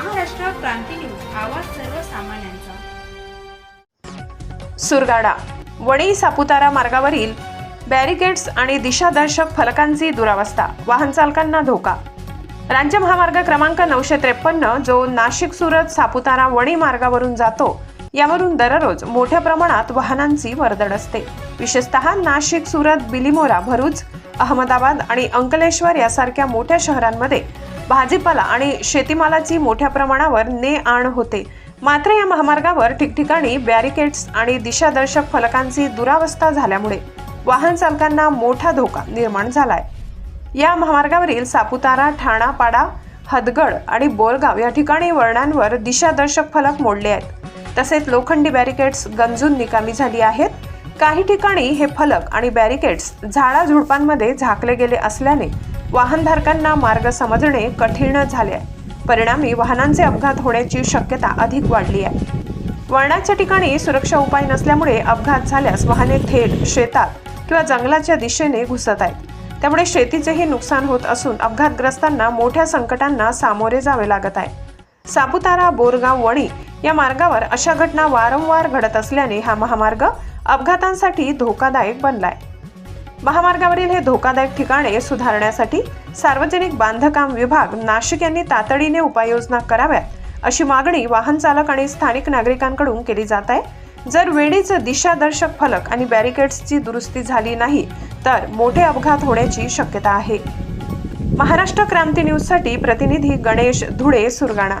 Maharashtra Kranti news आवाज सर्वसामान्यांचा. सुरगाडा वणी सापुतारा मार्गावरील बॅरिकेड्स आणि दिशादर्शक फलकांची दुरावस्था वाहन चालकांना धोका. राज्य महामार्ग क्रमांक नऊशे त्रेपन्न जो नाशिक सुरत सापुतारा वणी मार्गावरून जातो यावरून दररोज मोठ्या प्रमाणात वाहनांची वर्दळ असते. विशेषतः नाशिक सुरत बिलिमोरा भरूच अहमदाबाद आणि अंकलेश्वर यासारख्या मोठ्या शहरांमध्ये भाजीपाला आणि शेतीमालाची मोठ्या प्रमाणावर ने आण होते. मात्र या महामार्गावर ठिकठिकाणी बॅरिकेड्स आणि दिशादर्शक फलकांची दुरावस्था झाल्यामुळे वाहन चालकांना मोठा धोका निर्माण झालाय. या महामार्गावरील सापुतारा ठाणापाडा हदगड आणि बोरगाव या ठिकाणी वळणांवर दिशादर्शक फलक मोडले आहेत. तसेच लोखंडी बॅरिकेड्स गंजून निकामी झाली आहेत. काही ठिकाणी हे फलक आणि बॅरिकेड्स झाडाझुडपांमध्ये झाकले गेले असल्याने वाहनधारकांना मार्ग समजणे कठीण झाले आहे. परिणामी वाहनांचे अपघात होण्याची शक्यता अधिक वाढली आहे. वळणाच्या ठिकाणी सुरक्षा उपाय नसल्यामुळे अपघात झाल्यास वाहने थेट शेतात किंवा जंगलाच्या दिशेने घुसत आहेत. त्यामुळे शेतीचेही नुकसान होत असून अपघातग्रस्तांना मोठ्या संकटांना सामोरे जावे लागत आहे. सापुतारा बोरगाव वणी या मार्गावर अशा घटना वारंवार घडत असल्याने हा महामार्ग अपघातांसाठी धोकादायक बनलाय. महामार्गावरील हे धोकादायक ठिकाणे सुधारण्यासाठी सार्वजनिक बांधकाम विभाग नाशिक यांनी तातडीने उपाययोजना कराव्यात अशी मागणी वाहन चालक आणि स्थानिक नागरिकांकडून केली जात आहे. जर वेळीच दिशादर्शक फलक आणि बॅरिकेड्सची दुरुस्ती झाली नाही तर मोठे अपघात होण्याची शक्यता आहे. महाराष्ट्र क्रांती न्यूजसाठी प्रतिनिधी गणेश धुळे सुरगाणा.